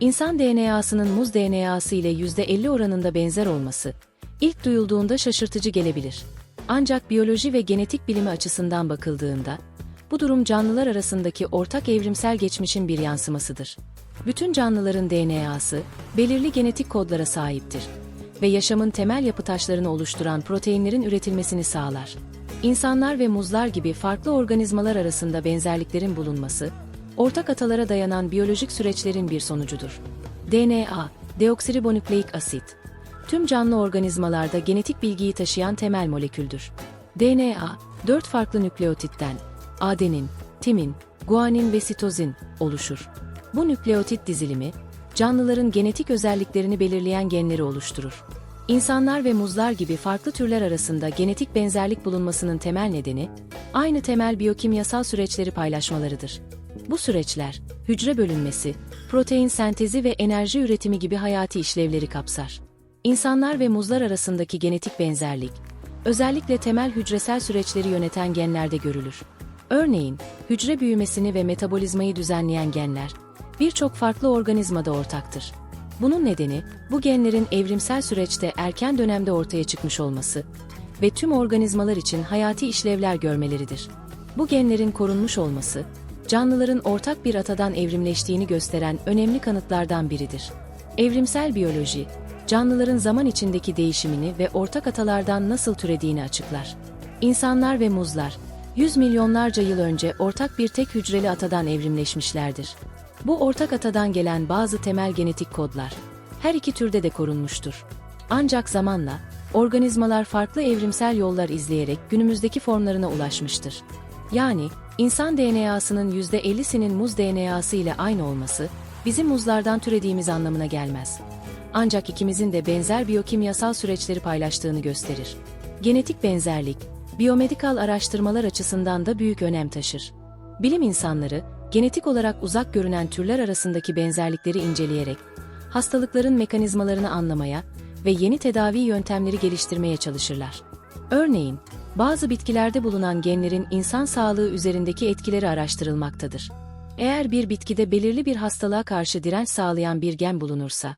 İnsan DNA'sının muz DNA'sı ile %50 oranında benzer olması, ilk duyulduğunda şaşırtıcı gelebilir. Ancak biyoloji ve genetik bilimi açısından bakıldığında, bu durum canlılar arasındaki ortak evrimsel geçmişin bir yansımasıdır. Bütün canlıların DNA'sı, belirli genetik kodlara sahiptir ve yaşamın temel yapı taşlarını oluşturan proteinlerin üretilmesini sağlar. İnsanlar ve muzlar gibi farklı organizmalar arasında benzerliklerin bulunması, ortak atalara dayanan biyolojik süreçlerin bir sonucudur. DNA, deoksiribonükleik asit, tüm canlı organizmalarda genetik bilgiyi taşıyan temel moleküldür. DNA, dört farklı nükleotitten, adenin, timin, guanin ve sitozin oluşur. Bu nükleotit dizilimi, canlıların genetik özelliklerini belirleyen genleri oluşturur. İnsanlar ve muzlar gibi farklı türler arasında genetik benzerlik bulunmasının temel nedeni, aynı temel biyokimyasal süreçleri paylaşmalarıdır. Bu süreçler, hücre bölünmesi, protein sentezi ve enerji üretimi gibi hayati işlevleri kapsar. İnsanlar ve muzlar arasındaki genetik benzerlik, özellikle temel hücresel süreçleri yöneten genlerde görülür. Örneğin, hücre büyümesini ve metabolizmayı düzenleyen genler, birçok farklı organizmada ortaktır. Bunun nedeni, bu genlerin evrimsel süreçte erken dönemde ortaya çıkmış olması ve tüm organizmalar için hayati işlevler görmeleridir. Bu genlerin korunmuş olması, canlıların ortak bir atadan evrimleştiğini gösteren önemli kanıtlardan biridir. Evrimsel biyoloji, canlıların zaman içindeki değişimini ve ortak atalardan nasıl türediğini açıklar. İnsanlar ve muzlar, yüz milyonlarca yıl önce ortak bir tek hücreli atadan evrimleşmişlerdir. Bu ortak atadan gelen bazı temel genetik kodlar, her iki türde de korunmuştur. Ancak zamanla, organizmalar farklı evrimsel yollar izleyerek günümüzdeki formlarına ulaşmıştır. Yani, insan DNA'sının %50'sinin muz DNA'sı ile aynı olması, bizim muzlardan türediğimiz anlamına gelmez. Ancak ikimizin de benzer biyokimyasal süreçleri paylaştığını gösterir. Genetik benzerlik, biyomedikal araştırmalar açısından da büyük önem taşır. Bilim insanları, genetik olarak uzak görünen türler arasındaki benzerlikleri inceleyerek, hastalıkların mekanizmalarını anlamaya ve yeni tedavi yöntemleri geliştirmeye çalışırlar. Örneğin, bazı bitkilerde bulunan genlerin insan sağlığı üzerindeki etkileri araştırılmaktadır. Eğer bir bitkide belirli bir hastalığa karşı direnç sağlayan bir gen bulunursa,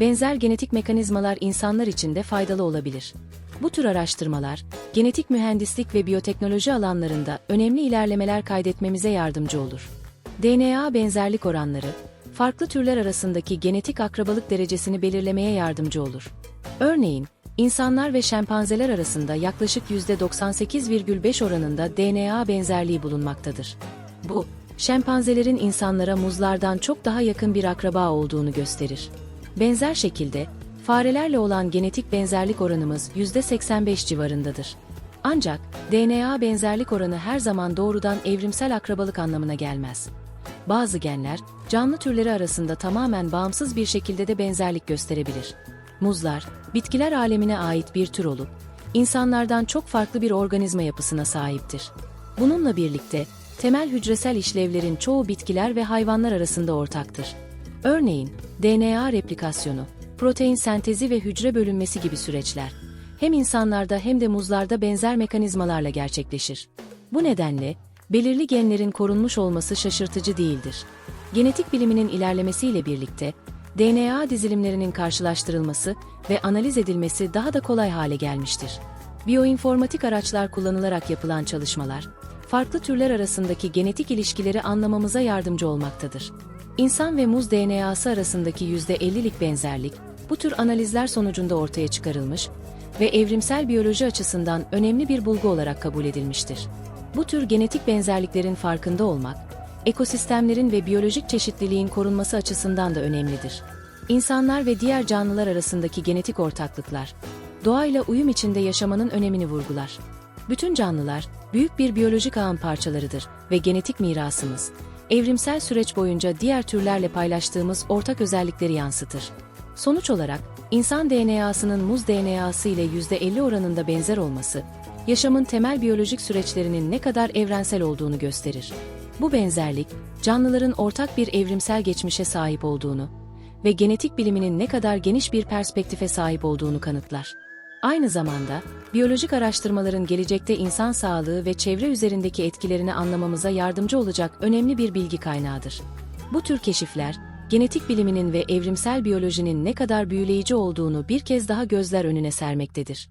benzer genetik mekanizmalar insanlar için de faydalı olabilir. Bu tür araştırmalar, genetik mühendislik ve biyoteknoloji alanlarında önemli ilerlemeler kaydetmemize yardımcı olur. DNA benzerlik oranları, farklı türler arasındaki genetik akrabalık derecesini belirlemeye yardımcı olur. Örneğin, insanlar ve şempanzeler arasında yaklaşık %98,5 oranında DNA benzerliği bulunmaktadır. Bu, şempanzelerin insanlara muzlardan çok daha yakın bir akraba olduğunu gösterir. Benzer şekilde, farelerle olan genetik benzerlik oranımız %85 civarındadır. Ancak, DNA benzerlik oranı her zaman doğrudan evrimsel akrabalık anlamına gelmez. Bazı genler, canlı türleri arasında tamamen bağımsız bir şekilde de benzerlik gösterebilir. Muzlar, bitkiler alemine ait bir tür olup, insanlardan çok farklı bir organizma yapısına sahiptir. Bununla birlikte, temel hücresel işlevlerin çoğu bitkiler ve hayvanlar arasında ortaktır. Örneğin, DNA replikasyonu, protein sentezi ve hücre bölünmesi gibi süreçler, hem insanlarda hem de muzlarda benzer mekanizmalarla gerçekleşir. Bu nedenle, belirli genlerin korunmuş olması şaşırtıcı değildir. Genetik biliminin ilerlemesiyle birlikte, DNA dizilimlerinin karşılaştırılması ve analiz edilmesi daha da kolay hale gelmiştir. Biyoinformatik araçlar kullanılarak yapılan çalışmalar, farklı türler arasındaki genetik ilişkileri anlamamıza yardımcı olmaktadır. İnsan ve muz DNA'sı arasındaki %50'lik benzerlik, bu tür analizler sonucunda ortaya çıkarılmış ve evrimsel biyoloji açısından önemli bir bulgu olarak kabul edilmiştir. Bu tür genetik benzerliklerin farkında olmak, ekosistemlerin ve biyolojik çeşitliliğin korunması açısından da önemlidir. İnsanlar ve diğer canlılar arasındaki genetik ortaklıklar, doğayla uyum içinde yaşamanın önemini vurgular. Bütün canlılar, büyük bir biyolojik ağın parçalarıdır ve genetik mirasımız, evrimsel süreç boyunca diğer türlerle paylaştığımız ortak özellikleri yansıtır. Sonuç olarak, insan DNA'sının muz DNA'sı ile %50 oranında benzer olması, yaşamın temel biyolojik süreçlerinin ne kadar evrensel olduğunu gösterir. Bu benzerlik, canlıların ortak bir evrimsel geçmişe sahip olduğunu ve genetik biliminin ne kadar geniş bir perspektife sahip olduğunu kanıtlar. Aynı zamanda, biyolojik araştırmaların gelecekte insan sağlığı ve çevre üzerindeki etkilerini anlamamıza yardımcı olacak önemli bir bilgi kaynağıdır. Bu tür keşifler, genetik biliminin ve evrimsel biyolojinin ne kadar büyüleyici olduğunu bir kez daha gözler önüne sermektedir.